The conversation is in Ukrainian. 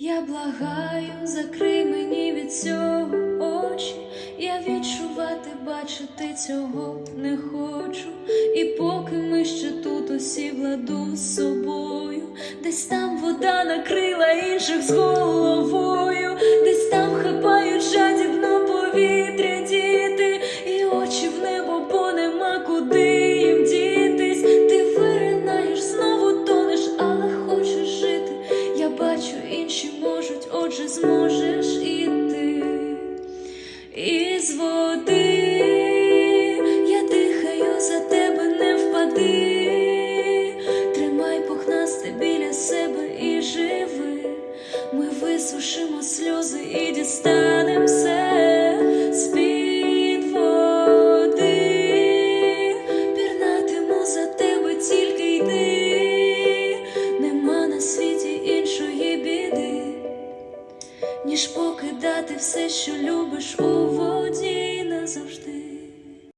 Я благаю, закрий мені від цього очі. Я відчувати, бачити цього не хочу. І поки ми ще тут усі в ладу з собою, десь там вода накрила інших з головою, десь там хапають жадібно повітря діти, і очі в небо, бо нема куди інші можуть, отже, зможеш і ти. Із води я дихаю за тебе, не впади. Тримай пухнасти біля себе і живи. Ми висушимо сльози і дістанем ніж покидати все, що любиш у воді.